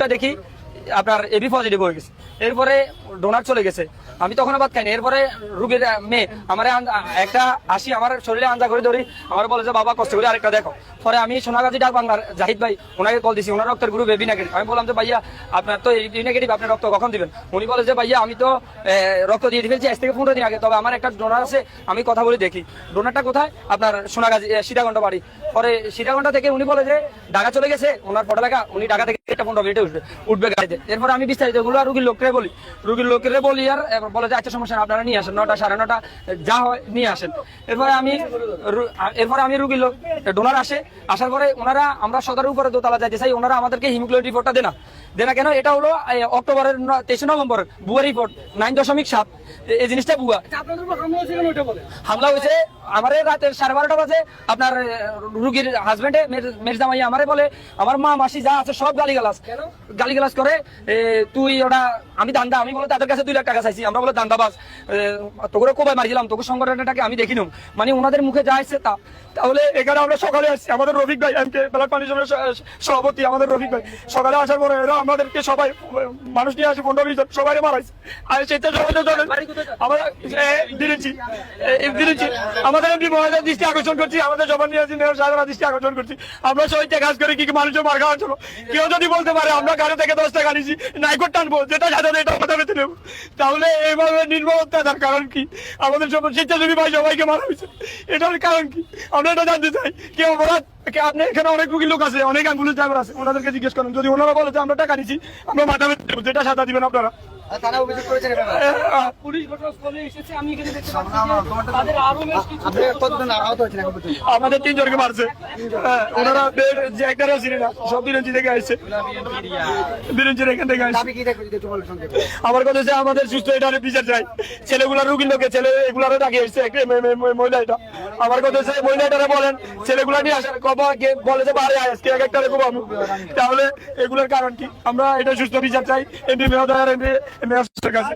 রিপোর্টটা দেখি আপনার এবি পজিটিভ হয়ে গেছে। এরপরে ডোনার চলে গেছে। আমি তখন আবার খাইনি। এরপরে রুগীর মেয়ে আমার একটা আসি আমার শরীরে আঞ্জা করে ধরি। আমার বলে যে বাবা কষ্ট করে আরেকটা দেখো। পরে আমি সোনাগাজী ডাক বাংলার জাহিদ ভাই ওনাকে কল দিছি। ওনার রক্তের গ্রুপ এবি নেগেটিভ আমি বললাম যে ভাইয়া আপনার তো এবি নেগেটিভ আপনি রক্ত কখন দিবেন? উনি বলে যে ভাইয়া আমি তো রক্ত দিয়ে দিয়েছি আজ থেকে পনেরো দিন আগে। তবে আমার একটা ডোনার আছে আমি কথা বলে দেখি। ডোনারটা কোথায়? আপনার সোনাগাজী আহ, সীতাকুণ্ড বাড়ি। পরে সীতাকুণ্ড থেকে উনি বলে যে ঢাকা চলে গেছে। ওনার ফটো লেখা উনি ঢাকা থেকে একটা পনেরো মিনিটে উঠবে উঠবে গাড়িতে। এরপর আমি বিস্তারিতগুলো আর রুগীর লোকরে বলি। রুগীর লোকরে বলি আর এবার বলে যে আচ্ছা সমস্যা আপনারা নিয়ে আসেন নটা সাড়ে নটা যা হয় নিয়ে আসেন। এরপরে আমি এরপরে আমি রুগীর লোক ডোনার আসে। আসার পরে ওনারা আমরা সদরের উপরে দোতলা যাইতে চাই ওনারা আমাদেরকে হিমোগ্লোবিন রিপোর্টটা দেনা দেনা কেন? এটা হলো অক্টোবরের তেইশে নভেম্বর বুয়া রিপোর্ট নাইন দশমিক সাত। এই জিনিসটা বুয়া। হামলা হয়েছে আমারে রাতে সাড়ে বারোটা বাজে আপনার রুগীর হাজবেন্ডে মির্জা মাইয়া আমারে বলে আমার মা মাসি যা আছে সব গালি গালাস গালি গালাস করে তুই ওটা আমি দান্দা আমি বলে তাদের কাছে দুই লাখ টাকা চাইছি। আমরা বলে দান্দাবাজ তোকে কোবাই মারিছিলাম তোকে সংগঠনটাকে আমি দেখিলাম মানে ওনাদের মুখে যা আসছে তা। তাহলে এখানে আমরা সকালে আসছি আমাদের রফিক ভাই এমকে ব্লাড ফাউন্ডেশনের সভাপতি আমাদের রফিক ভাই। সকালে আসার পরে এরা আমাদেরকে সবাই মানুষ নিয়ে আসে পনেরো বিশ সবাই মারাইছে। আর সেটা সবাই আমরা দিয়েছি দিয়েছি আমাদের এমপি মহারাজার দৃষ্টি আকর্ষণ করছি আমাদের জবান নিয়ে আসি মেয়র সাহেবের দৃষ্টি আকর্ষণ করছি। আমরা সবাইকে কাজ করে কি কি মানুষের মার খাওয়ার জন্য কেউ যদি বলতে পারে আমরা গাড়ি থেকে দশ টাকা নিছি নাইকোট টানবো যেটা সাধারণ এটা মাথা পেতে নেব। তাহলে এইভাবে নির্মমতা তার কারণ কি? আমাদের সব স্বেচ্ছাসেবী ভাই সবাইকে মারা হয়েছে। এটার কারণ কি? আমরা এটা জানতে চাই। কেউ অপরাধ? আপনি এখানে অনেক রুগী লোক আছে, অনেক অ্যাম্বুলেন্স ড্রাইভার আছে। ওনাদেরকে জিজ্ঞেস করেন। যদি ওনারা বলে যে আমরা টাকা নিচ্ছি আমরা মাথা পেতে নেব। যেটা সাদা দিবেন আপনারা। থানা অভিযোগ করেছেন পুলিশ ঘটনাস্থলে এসেছে আমি এখানে দেখতে পাচ্ছি তাদের আরও বেশ কিছু আপনি কতজন আহত হয়েছেন এখন পর্যন্ত? আমাদের তিনজনকে মারছে। হ্যাঁ, ওনারা বের- যে একটারও না সব বিরঞ্চি থেকে আসছে। বিরঞ্চির এখান থেকে আমার কথা হচ্ছে আমাদের সুস্থ এটা বিচার চাই। ছেলেগুলার রুগীর লোকে ছেলে এগুলারও ডাকে এসছে একটা মহিলা এটা। আমার কথা হচ্ছে মহিলাটারে বলেন, ছেলেগুলা নিয়ে আসার কবা বলে যে বাড়ি আজকে এক একটা রেখো তাহলে এগুলোর কারণ কি? আমরা এটা সুস্থ বিচার চাই। এমপি মেয়র এমপি মেয়র কাছে।